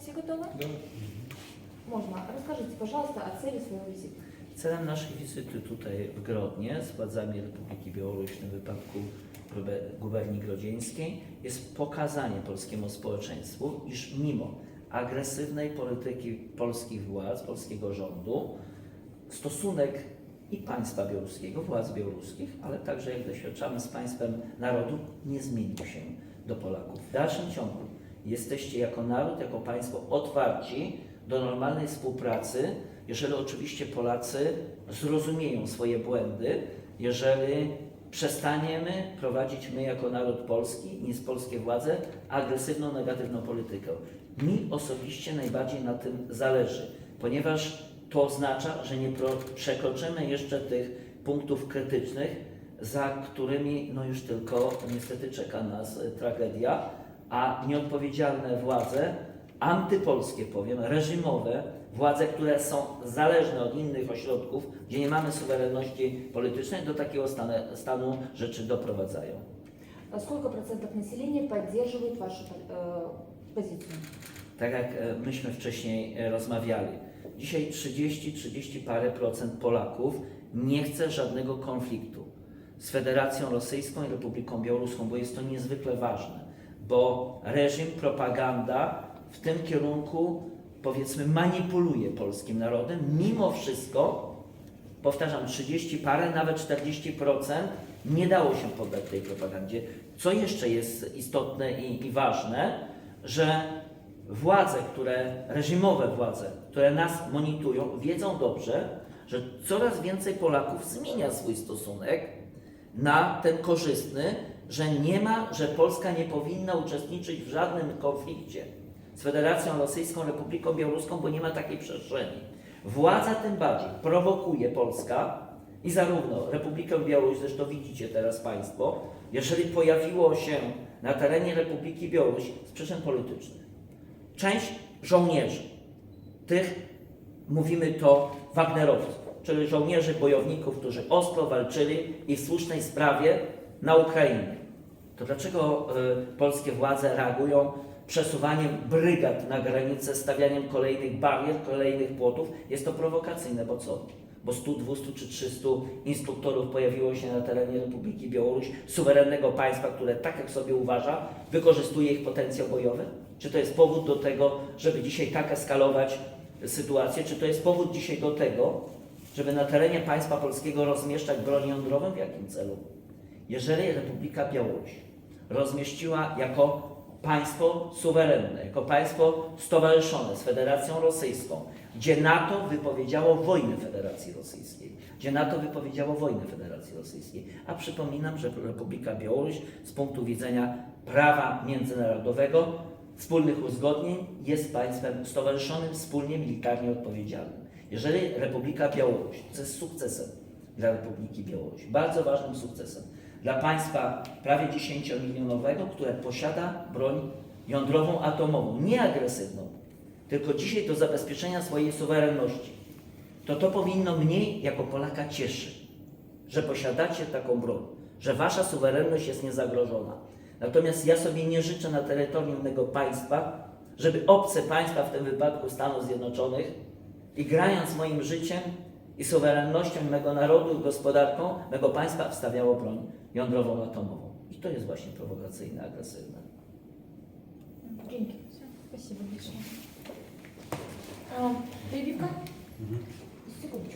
Все готовы? Можно. Расскажите, пожалуйста, о цели своего визита. Celem naszej wizyty tutaj w Grodnie z władzami Republiki Białorusi, w tym wypadku gube- guberni grodzieńskiej, jest pokazanie polskiemu społeczeństwu, iż mimo agresywnej polityki polskich władz, polskiego rządu, stosunek i państwa białoruskiego, władz białoruskich, ale także jak doświadczamy z państwem narodu, nie zmienił się do Polaków. W dalszym ciągu jesteście jako naród, jako państwo otwarci do normalnej współpracy, jeżeli oczywiście Polacy zrozumieją swoje błędy, jeżeli przestaniemy prowadzić my jako naród polski, nie z polskie władze, agresywną, negatywną politykę. Mi osobiście najbardziej na tym zależy, ponieważ to oznacza, że nie przekroczymy jeszcze tych punktów krytycznych, za którymi no już tylko niestety czeka nas e, tragedia, a nieodpowiedzialne władze, antypolskie powiem, reżimowe, władze, które są zależne od innych ośrodków, gdzie nie mamy suwerenności politycznej, do takiego stanu, stanu rzeczy doprowadzają. А Сколько процентов населения поддерживает вашу э, позицию? Tak jak e, myśmy wcześniej e, rozmawiali. Dzisiaj 30-30 parę procent Polaków nie chce żadnego konfliktu z Federacją Rosyjską i Republiką Białoruską, bo jest to niezwykle ważne, bo reżim, propaganda w tym kierunku, powiedzmy, manipuluje polskim narodem. Mimo wszystko, powtarzam, 30 parę, nawet 40% nie dało się poddać tej propagandzie. Co jeszcze jest istotne i, i ważne, że władze, które, reżimowe władze, które nas monitorują, wiedzą dobrze, że coraz więcej Polaków zmienia swój stosunek na ten korzystny, że nie ma, że Polska nie powinna uczestniczyć w żadnym konflikcie z Federacją Rosyjską, Republiką Białoruską, bo nie ma takiej przestrzeni. Władza tym bardziej prowokuje Polska i zarówno Republikę Białoruś, zresztą widzicie teraz Państwo, jeżeli pojawiło się na terenie Republiki Białoruś z przyczyn politycznych część żołnierzy, tych mówimy to Wagnerowców, czyli żołnierzy bojowników, którzy ostro walczyli i w słusznej sprawie na Ukrainie. To dlaczego y, polskie władze reagują przesuwaniem brygad na granicę, stawianiem kolejnych barier, kolejnych płotów? Jest to prowokacyjne, bo co? Bo 100, 200 czy 300 instruktorów pojawiło się na terenie Republiki Białoruś, suwerennego państwa, które tak jak sobie uważa, wykorzystuje ich potencjał bojowy? Czy to jest powód do tego, żeby dzisiaj tak eskalować sytuację? Czy to jest powód dzisiaj do tego, żeby na terenie państwa polskiego rozmieszczać broń jądrową? W jakim celu? Jeżeli Republika Białoruś rozmieściła jako państwo suwerenne, jako państwo stowarzyszone z Federacją Rosyjską, gdzie NATO wypowiedziało wojnę Federacji Rosyjskiej, gdzie NATO wypowiedziało wojnę Federacji Rosyjskiej. A przypominam, że Republika Białoruś z punktu widzenia prawa międzynarodowego, wspólnych uzgodnień jest państwem stowarzyszonym, wspólnie militarnie odpowiedzialnym. Jeżeli Republika Białoruś, co jest sukcesem dla Republiki Białoruś, bardzo ważnym sukcesem, dla państwa prawie 10-milionowego, które posiada broń jądrową, atomową, nie agresywną, tylko dzisiaj do zabezpieczenia swojej suwerenności, to to powinno mnie jako Polaka cieszyć, że posiadacie taką broń, że wasza suwerenność jest niezagrożona. Natomiast ja sobie nie życzę na terytorium innego państwa, żeby obce państwa, w tym wypadku Stanów Zjednoczonych, i grając moim życiem i suwerennością mego narodu i gospodarką mego państwa wstawiało broń jądrową, atomową. I to jest właśnie prowokacyjne, agresywne. Dzięki. Спасибо большое. А, Перебивка? Секунду.